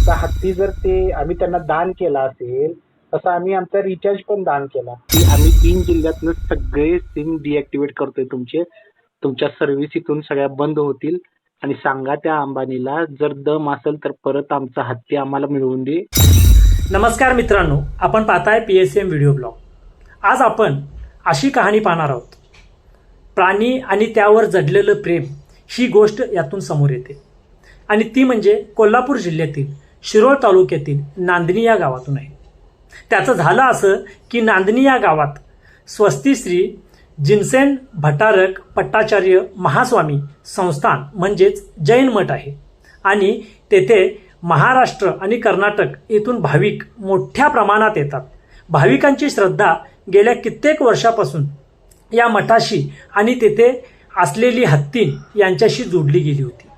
आमचा हत्ती जर ते आम्ही त्यांना दान केला असेल तसं आम्ही आमचा रिचार्ज पण दान केला. की आम्ही तीन जिल्ह्यातनं सगळे सिम डिॲक्टिवेट करतोय तुमचे. तुमच्या सर्व्हिस इथून सगळ्या बंद होतील. आणि सांगा त्या अंबानीला जर दम असेल तर परत आमचा हत्ती आम्हाला मिळवून दे. नमस्कार मित्रांनो आपण पाहताय P S M video blog आज आपण अशी कहाणी पाहणार आहोत. प्राणी आणि त्यावर जडलेलं प्रेम ही गोष्ट यातून समोर येते. आणि ती म्हणजे कोल्हापूर जिल्ह्यातील शिरोळ तालुक्यातील नांदणी या गावातून आहे. त्याचं झालं असं की नांदणी या गावात स्वस्तिश्री जिनसेन भटारक पट्टाचार्य महास्वामी संस्थान म्हणजेच जैन मठ आहे. आणि तेथे महाराष्ट्र आणि कर्नाटक येथून भाविक मोठ्या प्रमाणात येतात. भाविकांची श्रद्धा गेल्या कित्येक वर्षापासून या मठाशी आणि तेथे असलेली हत्तीन यांच्याशी जोडली गेली होती.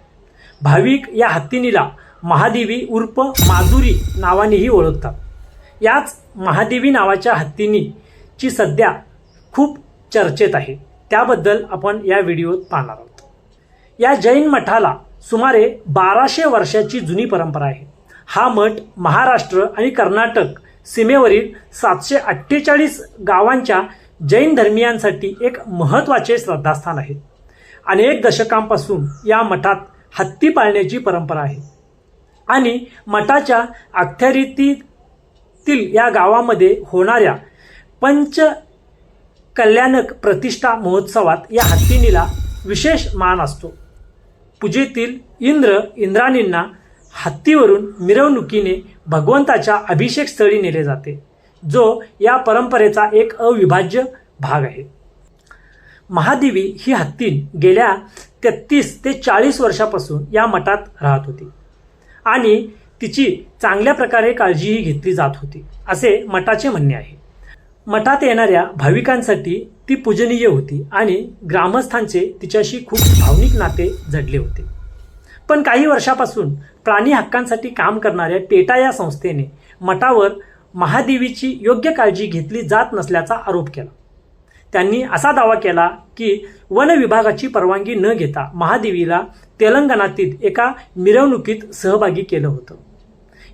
भाविक या हत्तीनीला महादेवी उर्फ माधुरी नावानेही ओळखतात. याच महादेवी नावाच्या हत्तीनीची सध्या खूप चर्चेत आहे. त्याबद्दल आपण या व्हिडिओत पाहणार आहोत. या जैन मठाला सुमारे बाराशे वर्षाची जुनी परंपरा आहे. हा मठ महाराष्ट्र आणि कर्नाटक सीमेवरील सातशे अठ्ठेचाळीस गावांच्या जैन धर्मियांसाठी एक महत्त्वाचे श्रद्धास्थान आहे. अनेक दशकांपासून या मठात हत्ती पाळण्याची परंपरा आहे. आणि मठाच्या अखत्यारीतील या गावामध्ये होणाऱ्या पंच कल्याणक प्रतिष्ठा महोत्सवात या हत्तीनीला विशेष मान असतो. पूजेतील इंद्र इंद्राणींना हत्तीवरून मिरवणुकीने भगवंताच्या अभिषेक स्थळी नेले जाते जो या परंपरेचा एक अविभाज्य भाग आहे. महादेवी ही हत्तीन गेल्या तेहतीस ते चाळीस वर्षापासून या मठात राहत होती. आणि तिची चांगल्या प्रकारे काळजीही घेतली जात होती असे मठाचे म्हणणे आहे. मठात येणाऱ्या भाविकांसाठी ती पूजनीय होती आणि ग्रामस्थांचे तिच्याशी खूप भावनिक नाते जडले होते. पण काही वर्षापासून प्राणी हक्कांसाठी काम करणाऱ्या टेटा या संस्थेने मठावर महादेवीची योग्य काळजी घेतली जात नसल्याचा आरोप केला. त्यांनी असा दावा केला की वन विभागाची परवानगी न घेता महादेवीला तेलंगणातील एका मिरवणुकीत सहभागी केलं होतं.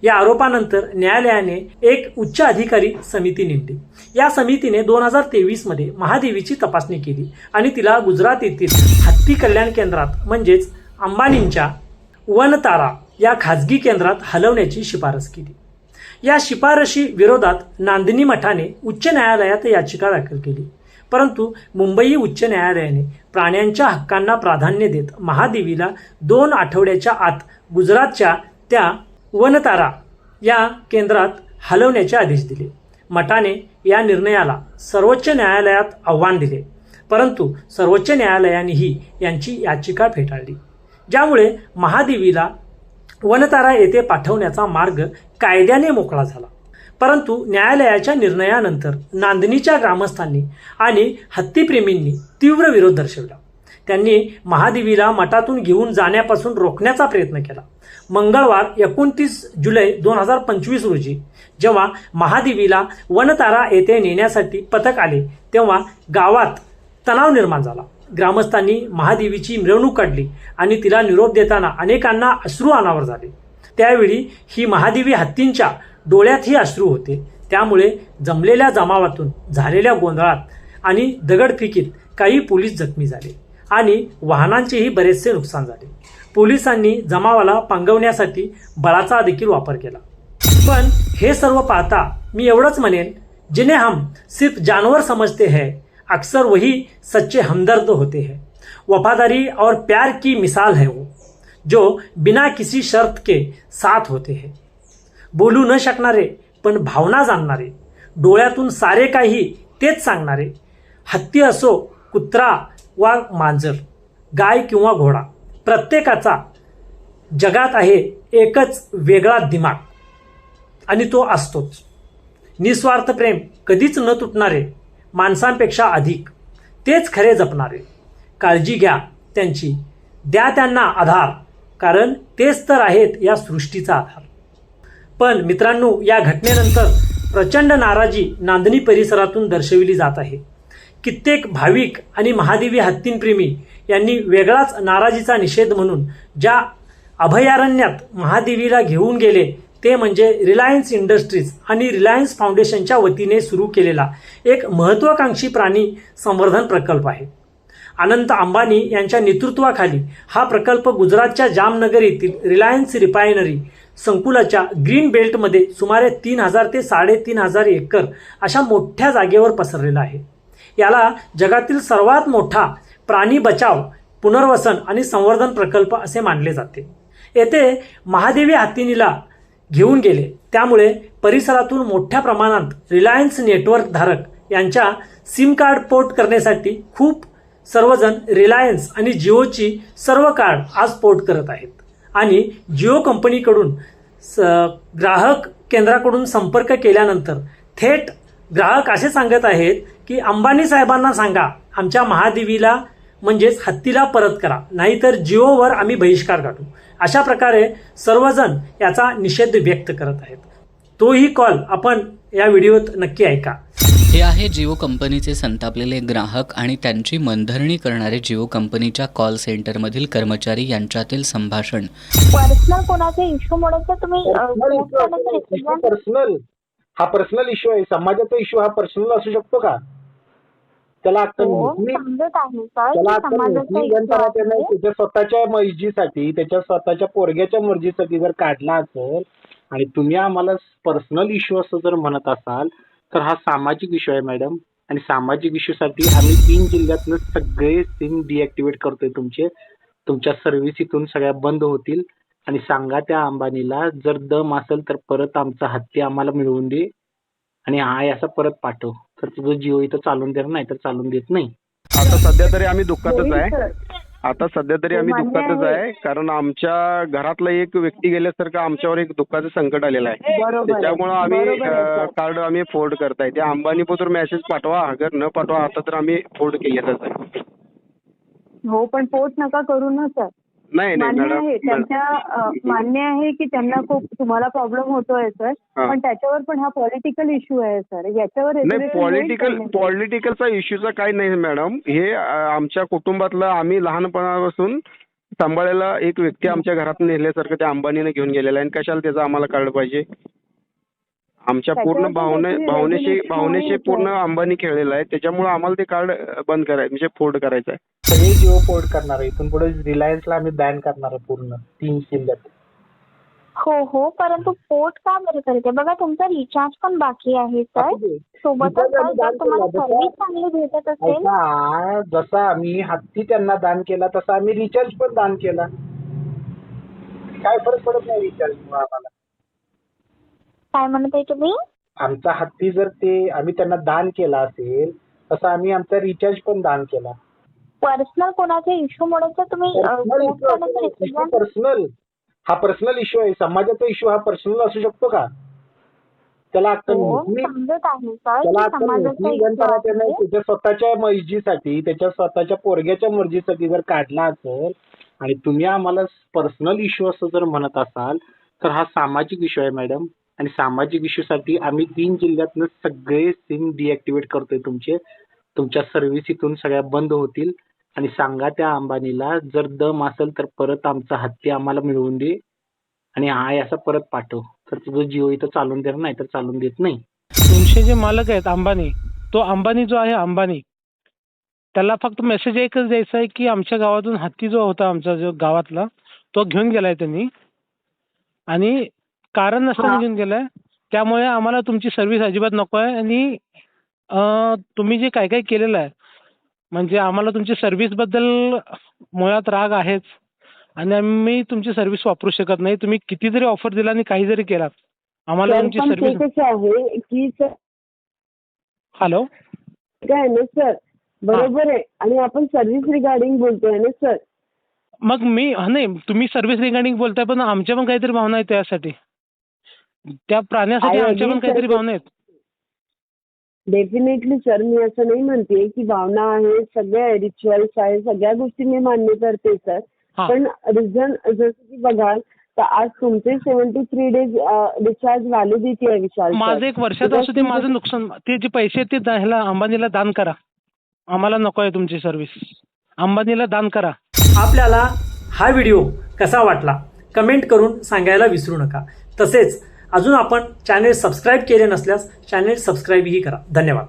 या आरोपानंतर न्यायालयाने एक उच्च अधिकारी समिती नेमली. या समितीने दोन हजार तेवीसमध्ये महादेवीची तपासणी केली आणि तिला गुजरात येथील हत्ती कल्याण केंद्रात म्हणजेच अंबानींच्या वनतारा या खाजगी केंद्रात हलवण्याची शिफारस केली. या शिफारशी विरोधात नांदणी मठाने उच्च न्यायालयात याचिका दाखल केली. परंतु मुंबई उच्च न्यायालयाने प्राण्यांच्या हक्कांना प्राधान्य देत महादेवीला दोन आठवड्याच्या आत गुजरातच्या त्या वनतारा या केंद्रात हलवण्याचे आदेश दिले. मठाने या निर्णयाला सर्वोच्च न्यायालयात आव्हान दिले. परंतु सर्वोच्च न्यायालयानेही यांची याचिका फेटाळली. ज्यामुळे महादेवीला वनतारा येथे पाठवण्याचा मार्ग कायद्याने मोकळा झाला. परंतु न्यायालयाच्या निर्णयानंतर नांदणीच्या ग्रामस्थांनी आणि हत्तीप्रेमींनी तीव्र विरोध दर्शवला. त्यांनी महादेवीला मठातून घेऊन जाण्यापासून रोखण्याचा प्रयत्न केला. मंगळवार एकोणतीस जुलै दोन हजार पंचवीस रोजी जेव्हा महादेवीला वनतारा येथे नेण्यासाठी पथक आले तेव्हा गावात तणाव निर्माण झाला. ग्रामस्थांनी महादेवीची मिरवणूक काढली आणि तिला निरोप देताना अनेकांना अश्रू अनावर झाले. त्यावेळी ही महादेवी हत्तींच्या डोळ्यातही अश्रू होते. त्यामुळे जमलेल्या जमावातून झालेल्या गोंधळात आणि दगडफेकीत काही पोलीस जखमी झाले आणि वाहनांचेही बरेचसे नुकसान झाले. पोलिसांनी जमावाला पांगवण्यासाठी बळाचा देखील वापर केला. पण हे सर्व पाहता मी एवढंच म्हणेन जिन्हें हम सिर्फ जानवर समझते हैं अक्सर वही सच्चे हमदर्द होते हैं. वफादारी और प्यार की मिसाल है वो जो बिना किसी शर्त के साथ होते हैं। बोलू न शकणारे पण भावना जाणणारे डोळ्यातून सारे काही तेच सांगणारे हत्ती असो कुत्रा वा मांजर गाय किंवा घोडा प्रत्येकाचा जगात आहे एकच वेगळा दिमाग. आणि तो असतोच. निस्वार्थ प्रेम कधीच न तुटणारे माणसांपेक्षा अधिक तेच खरे जपणारे. काळजी घ्या त्यांची. द्या त्यांना आधार कारण तेच तर आहेत या सृष्टीचा आधार. पण मित्रांनो या घटनेनंतर प्रचंड नाराजी नांदणी परिसरातून दर्शविली जात आहे. कित्येक भाविक आणि महादेवी हत्तींप्रेमी यांनी वेगळाच नाराजीचा निषेध म्हणून ज्या अभयारण्यात महादेवीला घेऊन गेले ते म्हणजे रिलायन्स इंडस्ट्रीज आणि रिलायन्स फाउंडेशनच्या वतीने सुरू केलेला एक महत्त्वाकांक्षी प्राणी संवर्धन प्रकल्प आहे. अनंत अंबानी यांच्या नेतृत्वाखाली हा प्रकल्प गुजरातच्या जामनगर येथील रिलायन्स रिफायनरी संकुलाच्या ग्रीन बेल्टमध्ये सुमारे तीन हजार ते साडेतीन हजार एकर अशा मोठ्या जागेवर पसरलेला आहे. याला जगातील सर्वात मोठा प्राणी बचाव पुनर्वसन आणि संवर्धन प्रकल्प असे मानले जाते. येथे महादेवी हत्तीनीला घेऊन गेले. त्यामुळे परिसरातून मोठ्या प्रमाणात रिलायन्स नेटवर्क धारक यांच्या सिम कार्ड पोर्ट करण्यासाठी खूप सर्वजण रिलायन्स आणि जिओची सर्व कार्ड आज पोर्ट करत आहेत. आणि जिओ कंपनीकडून स ग्राहक केंद्राकडून संपर्क केल्यानंतर थेट ग्राहक असे सांगत आहेत की अंबानी साहेबांना सांगा आमच्या महादेवीला म्हणजेच हत्तीला परत करा नाहीतर जिओवर आम्ही बहिष्कार काढू. अशा प्रकारे सर्वजण याचा निषेध व्यक्त करत आहेत. तोही कॉल आपण या व्हिडिओत नक्की ऐका. हे आहे जिओ कंपनीचे संतापलेले ग्राहक आणि त्यांची मनधरणी करणारे जिओ कंपनीच्या कॉल सेंटरमधील कर्मचारी यांच्यातील संभाषण पर्सनल कोणाचे इश्यूमुळे तर तुम्ही अ, पर्सनल हा पर्सनल इश्यू आहे समाजाचा इश्यू हा पर्सनल असू शकतो का त्याला अक्कल हो नाही. समजत आहे सर त्याला की अक्कल समाजाचा नाही. issue नंतर त्याने आहे. त्याच्या स्वतःच्या मर्जीसाठी त्याच्या स्वतःच्या पोरग्याच्या मर्जीसाठी जर काढला असेल आणि तुम्ही आम्हाला पर्सनल इश्यू असं जर म्हणत असाल तर हा सामाजिक इश्यू आहे मॅडम आणि सामाजिक इश्यू साठी आम्ही तीन जिल्ह्यातनं सगळे सिम डिॲक्टिवेट करतोय तुमचे. तुमच्या सर्व्हिस इथून सगळ्या बंद होतील. आणि सांगा त्या अंबानीला जर दम असेल तर परत आमचा हत्ती आम्हाला मिळवून दे. आणि हाय असं परत पाठव. तर तुझं जिओ इथं चालून देणार नाही तर चालून देत नाही. आता सध्या तरी आम्ही दुःखातच आहे. आता सध्या तरी आम्ही दुःखातच आहे. कारण आमच्या घरातला एक व्यक्ती गेल्यासारखं आमच्यावर एक दुःखाचं संकट आलेलं आहे. त्याच्यामुळं आम्ही. कार्ड आम्ही फोल्ड करताय त्या अंबानीबद्दल मेसेज पाठवा अगर न पाठवा आता तर आम्ही फोल्ड केलेलंच आहे हो पण पोस्ट नका करू ना सर नाही मान्य आहे त्यांच्या मान्य आहे की त्यांना खूप तुम्हाला प्रॉब्लेम होतोय सर. पण त्याच्यावर पण हा पॉलिटिकल इश्यू आहे सर. याच्यावर नाही पॉलिटिकल? पॉलिटिकलचा इश्यूचा काही नाही मॅडम. हे आमच्या कुटुंबातलं आम्ही लहानपणापासून सांभाळलेला एक व्यक्ती आमच्या घरात नेल्यासारखं त्या अंबानीने घेऊन गेलेला आहे. आणि कशाला त्याचं आम्हाला कळलं पाहिजे? आमच्या पूर्ण भावने भावनेशी भावनेशी पूर्ण. अंबानी खेळलेला आहे. त्याच्यामुळे आम्हाला ते कार्ड बंद करायचं म्हणजे फोल्ड करायचं आहे. सगळे जिओ पोर्ट करणार आहे. इथून पुढे रिलायन्सला आम्ही बॅन करणार आहे पूर्ण तीन जिल्ह्यात. हो हो. परंतु पोर्ट का बरं करते बघा तुमचा रिचार्ज पण बाकी आहे सर. सोबतच तुम्हाला सर्व्हिस चांगली भेटत असेल? ऐका जसा आम्ही हत्ती त्यांना दान केला तसा आम्ही रिचार्ज पण दान केला. काय फरक पडत नाही रिचार्ज आम्हाला? काय म्हणत आहे तुम्ही आमचा हत्ती जर ते आम्ही त्यांना दान केला असेल तसा आम्ही आमचा रिचार्ज पण दान केला पर्सनल कोणाच्या इश्यूमुळे तर तुम्ही अ, पर्सनल हा पर्सनल इश्यू आहे समाजाचा इश्यू हा पर्सनल असू शकतो का त्याला अक्कल हो नाही. समजत आहे सर त्याला की अक्कल समाजाचा नाही. issue नंतर त्याने आहे. त्याच्या स्वतःच्या मर्जीसाठी त्याच्या स्वतःच्या पोरग्याच्या मर्जीसाठी जर काढला असेल आणि तुम्ही आम्हाला पर्सनल इश्यू असं जर म्हणत असाल तर हा सामाजिक इश्यू आहे मॅडम आणि सामाजिक इश्यूसाठी आम्ही तीन जिल्ह्यातनं सगळे सिम डिॲक्टिवेट करतोय तुमचे. तुमच्या सर्व्हिस इथून सगळ्या बंद होतील. आणि सांगा त्या अंबानीला जर दम असेल तर परत आमचा हत्ती आम्हाला मिळवून दे. आणि हाय असं परत पाठव. तर तुझं जिओ इथं चालून देणार नाही तर चालून देत नाही. तुमचे जे मालक आहेत अंबानी तो अंबानी जो आहे अंबानी त्याला फक्त मेसेज एकच द्यायचा आहे की आमच्या गावातून हत्ती जो होता आमचा जो गावातला तो घेऊन गेलाय त्यांनी. आणि कारण नसताना. घेऊन गेलाय. त्यामुळे आम्हाला तुमची सर्व्हिस अजिबात नको आहे. आणि तुम्ही जे काय काय केलेलं आहे म्हणजे आम्हाला तुमची सर्व्हिसबद्दल मुळात राग आहेच. आणि आम्ही तुमची सर्व्हिस वापरू शकत नाही. तुम्ही किती जरी ऑफर दिला आणि काही जरी केलात. आम्हाला तुमची सर्व्हिस आहे की हॅलो काय आहे ना सर? बरोबर आहे. आणि आपण सर्व्हिस रिगार्डिंग बोलतोय ना सर? मग मी नाही तुम्ही सर्व्हिस रिगार्डिंग बोलताय पण आमच्या पण काहीतरी भावना आहेत त्यासाठी. त्या प्राण्यासाठी I आमच्या पण काहीतरी sir. भावना आहेत डेफिनेटली सर मी असं नाही म्हणते की भावना आहे सगळ्या रिच्युअल्स आहे सगळ्या गोष्टी मी मान्य करते सर हा. पण रिझन जसं की बघाल तर आज तुमचे seventy three days recharge validity आहे विशाल sir. माझं एक वर्षाचं असू दे तुमचं- माझं नुकसान ते जे पैसे आहेत ते ह्याला अंबानीला दान करा आम्हाला नको आहे तुमची सर्व्हिस अंबानीला दान करा आपल्याला हा व्हिडिओ कसा वाटला कमेंट करून सांगायला विसरू नका तसेच अजून आपण चॅनेल सबस्क्राईब केले नसल्यास चॅनेल सबस्क्राईबही करा. धन्यवाद.